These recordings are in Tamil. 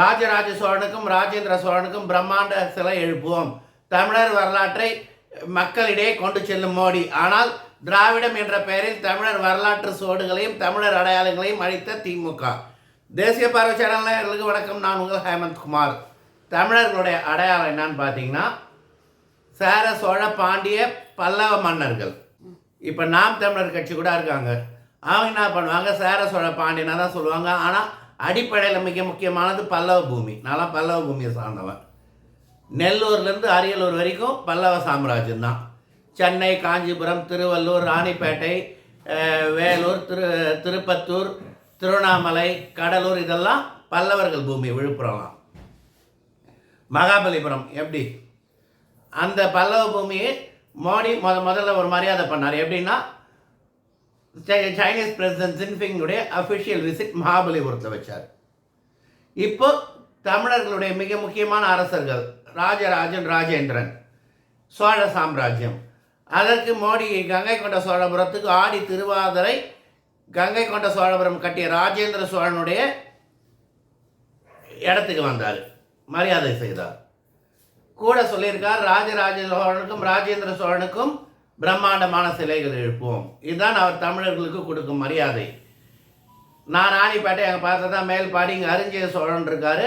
ராஜராஜ சோழனுக்கும் ராஜேந்திர சோழனுக்கும் பிரம்மாண்ட சிலை எழுப்புவோம். தமிழர் வரலாற்றை மக்களிடையே கொண்டு செல்லும் மோடி. ஆனால் திராவிடம் என்ற பெயரில் தமிழர் வரலாற்று சோடுகளையும் தமிழர் அடையாளங்களையும் அழித்த திமுக. தேசிய பார்வை சேனல்களுக்கு வணக்கம். நான் உங்கள் ஹேமந்த் குமார். தமிழர்களுடைய அடையாளம் என்னன்னு பார்த்தீங்கன்னா சேர சோழ பாண்டிய பல்லவ மன்னர்கள். இப்போ நாம் தமிழர் கட்சி கூட இருக்காங்க. அவங்க என்ன பண்ணுவாங்க? சேர சோழ பாண்டியனாக தான் சொல்லுவாங்க. ஆனால் அடிப்படையில் மிக முக்கியமானது பல்லவ பூமி. நான்லாம் பல்லவ பூமியை சார்ந்தவன். நெல்லூர்லேருந்து அரியலூர் வரைக்கும் பல்லவ சாம்ராஜ்யம் தான். சென்னை காஞ்சிபுரம் திருவள்ளூர் ராணிப்பேட்டை வேலூர் திரு திருப்பத்தூர் திருவண்ணாமலை கடலூர் இதெல்லாம் பல்லவர்கள் பூமி விழுப்புரம்லாம். மகாபலிபுரம் எப்படி? அந்த பல்லவ பூமியை மோடி முத முதல்ல ஒரு மரியாதை பண்ணார். எப்படின்னா சைனீஸ் பிரசிடென்ட் ஜின்பிங்குடைய அஃபிஷியல் விசிட் மகாபலிபுரத்தில் வச்சார். இப்போ தமிழர்களுடைய மிக முக்கியமான அரசர்கள் ராஜராஜன் ராஜேந்திரன் சோழ சாம்ராஜ்யம். அதற்கு மோடி கங்கை கொண்ட சோழபுரத்துக்கு ஆடி திருவாதிரை கங்கை கொண்ட சோழபுரம் கட்டிய ராஜேந்திர சோழனுடைய இடத்துக்கு வந்தார். மரியாதை செய்தார். கூட சொல்லியிருக்கார் ராஜராஜ சோழனுக்கும் ராஜேந்திர சோழனுக்கும் பிரம்மாண்டமான சிலைகள் எழுப்புவோம். இதுதான் அவர் தமிழர்களுக்கு கொடுக்கும் மரியாதை. நான் ராணிப்பேட்டை அங்கே பார்த்ததா மேல்பாடி இங்கே அரிஞ்சய சோழன் இருக்கார்.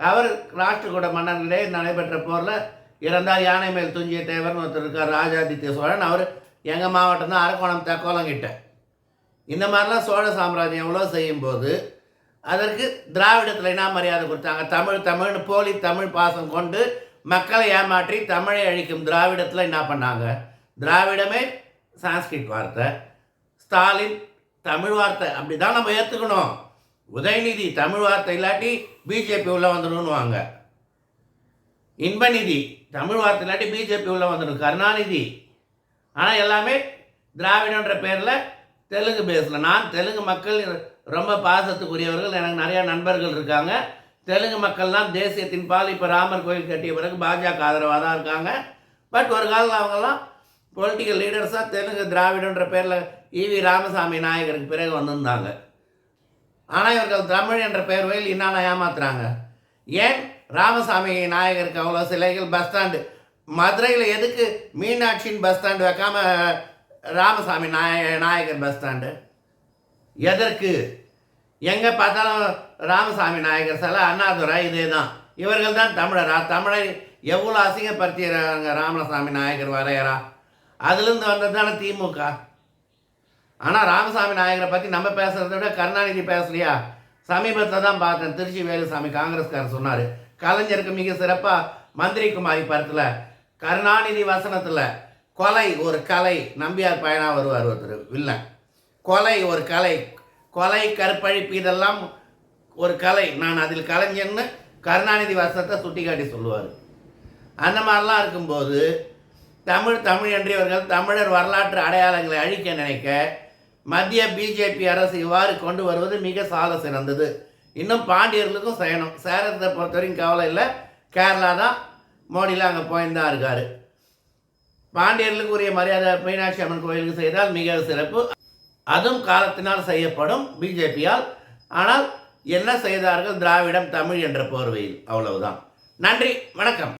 அவர் ராஷ்டிரகூட மன்னர்களே நடைபெற்ற போரில் இறந்தார். யானை மேல் துஞ்சிய தேவர்னு ஒருத்தர் இருக்கார் ராஜாதித்ய சோழன். அவர் எங்கள் மாவட்டம் தான் அரக்கோணம் தக்கோலம் கிட்ட இந்த மாதிரிலாம் சோழ சாம்ராஜ்யம் எவ்வளோ செய்யும்போது அதற்கு திராவிடத்தில் என்ன மரியாதை கொடுத்தாங்க? தமிழ் தமிழ்னு போலி தமிழ் பாசம் கொண்டு மக்களை ஏமாற்றி தமிழை அழிக்கும் திராவிடத்தில் என்ன பண்ணாங்க? திராவிடமே சான்ஸ்கிரிட் வார்த்தை ஸ்டாலின் தமிழ் வார்த்தை அப்படி தான் நம்ம ஏற்றுக்கணும் உதயநிதி தமிழ் வார்த்தை இல்லாட்டி பிஜேபி உள்ளே வந்துடணும்னுவாங்க இன்பநிதி தமிழ் வார்த்தை இல்லாட்டி பிஜேபி உள்ளே வந்துடும் கருணாநிதி. ஆனால் எல்லாமே திராவிடன்ற பேரில் தெலுங்கு பேசல. நான் தெலுங்கு மக்கள் ரொம்ப பாசத்துக்குரியவர்கள் எனக்கு நிறையா நண்பர்கள் இருக்காங்க. தெலுங்கு மக்கள்லாம் தேசியத்தின் பால் இப்போ ராமர் கோயில் கட்டிய பிறகு பாஜக ஆதரவாக தான் இருக்காங்க. பட் ஒரு காலத்தில் அவங்கெல்லாம் பொலிட்டிக்கல் லீடர்ஸாக தெலுங்கு திராவிடன்ற பேரில் ஈவி ராமசாமி நாயகருக்கு பிறகு வந்திருந்தாங்க. ஆனால் இவர்கள் தமிழ் என்ற பெயர்வையில் என்னென்ன ஏமாத்துறாங்க. ஏன்? ராமசாமி நாயகருக்கு அவ்வளோ சிலைகள் பஸ் ஸ்டாண்டு மதுரையில் எதுக்கு மீனாட்சியின் பஸ் ஸ்டாண்டு வைக்காம ராமசாமி நாய நாயகர் பஸ் ஸ்டாண்டு எதற்கு? எங்கே பார்த்தாலும் ராமசாமி நாயகர் சிலை அண்ணாதுரை இதே தான் இவர்கள் தான் தமிழரா? தமிழை எவ்வளோ அசிங்கப்படுத்திடுறாங்க ராமசாமி நாயகர் வரையறா? அதுலேருந்து வந்தது தானே திமுக. ஆனால் ராமசாமி நாயகரை பற்றி நம்ம பேசுகிறத விட கருணாநிதி பேசலையா சமீபத்தில் தான் பார்த்தேன். திருச்சி வேலுசாமி காங்கிரஸ்காரர் சொன்னார். கலைஞருக்கு மிக சிறப்பாக மந்திரி குமாரி படத்தில் கருணாநிதி வசனத்தில் கொலை ஒரு கலை நம்பியார் பயனா வருவார் ஒருத்தர் வில்லன். கொலை ஒரு கலை கொலை கற்பழிப்பு இதெல்லாம் ஒரு கலை. நான் அதில் கலைஞன்னு கருணாநிதி வசனத்தை சுட்டிக்காட்டி சொல்லுவார். அந்த மாதிரிலாம் இருக்கும்போது தமிழ் தமிழ் என்றவர்கள் தமிழர் வரலாற்று அடையாளங்களை அழிக்க நினைக்க மத்திய பிஜேபி அரசு இவ்வாறு கொண்டு வருவது மிக சால சிறந்தது. இன்னும் பாண்டியர்களுக்கும் செய்யணும் சேரத்தை பொறுத்தவரைக்கும் கவலை இல்லை. கேரளா தான் மோடியில் அங்கே போயிருந்தா இருக்கார். பாண்டியர்களுக்கு உரிய மரியாதை மீனாட்சி அம்மன் கோயிலுக்கு செய்தால் மிக சிறப்பு. அதுவும் காலத்தினால் செய்யப்படும் பிஜேபியால் ஆனால் என்ன செய்தார்கள்? திராவிடம் தமிழ் என்ற போர்வையில். அவ்வளவுதான். நன்றி. வணக்கம்.